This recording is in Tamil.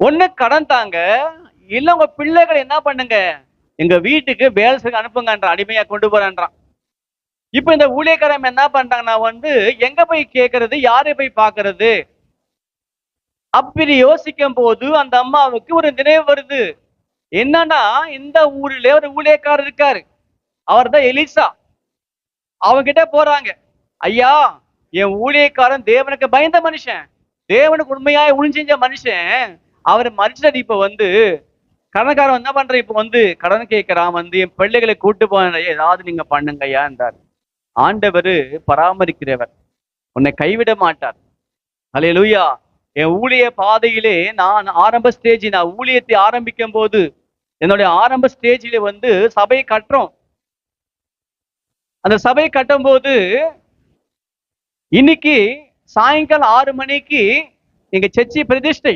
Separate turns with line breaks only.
ஒண்ணு கடன் தாங்க. இல்ல உங்க பிள்ளைகளை என்ன பண்ணுங்க? எங்க வீட்டுக்கு வேலை செய்ய அனுப்புங்கன்ற அடிமையா கொண்டு போறேன்றான். இப்ப இந்த ஊழியக்காரன் என்ன பண்றாங்கன்னா வந்து எங்க போய் கேட்கறது யாரை போய் பார்க்கறது அப்படி யோசிக்கும் போது அந்த அம்மாவுக்கு ஒரு நினைவு வருது. என்னன்னா இந்த ஊரிலே ஒரு ஊழியக்காரர் இருக்காரு. அவர் தான் எலிசா. அவங்கிட்ட போறாங்க. ஐயா என் ஊழியக்காரன் தேவனுக்கு பயந்த மனுஷன். தேவனுக்கு உண்மையாய் உணி செஞ்ச மனுஷன். அவர் மனுஷன் இப்ப வந்து கடன்காரன் என்ன பண்ற இப்ப வந்து கடன் கேட்கிறான் வந்து என் பிள்ளைகளை கூட்டு போன ஏதாவது நீங்க பண்ணுங்கய்யா என்றார். ஆண்டவர் பராமரிக்கிறவர். உன்னை கைவிட மாட்டார். அல்லேலூயா என் ஊழிய பாதையிலே நான் ஆரம்ப ஸ்டேஜ் நான் ஊழியத்தை ஆரம்பிக்கும் போது என்னுடைய ஆரம்ப ஸ்டேஜில வந்து சபை கட்டுறோம். அந்த சபை கட்டும்போது இன்னைக்கு சாயங்காலம் ஆறு மணிக்கு எங்க சர்ச்சி பிரதிஷ்டை.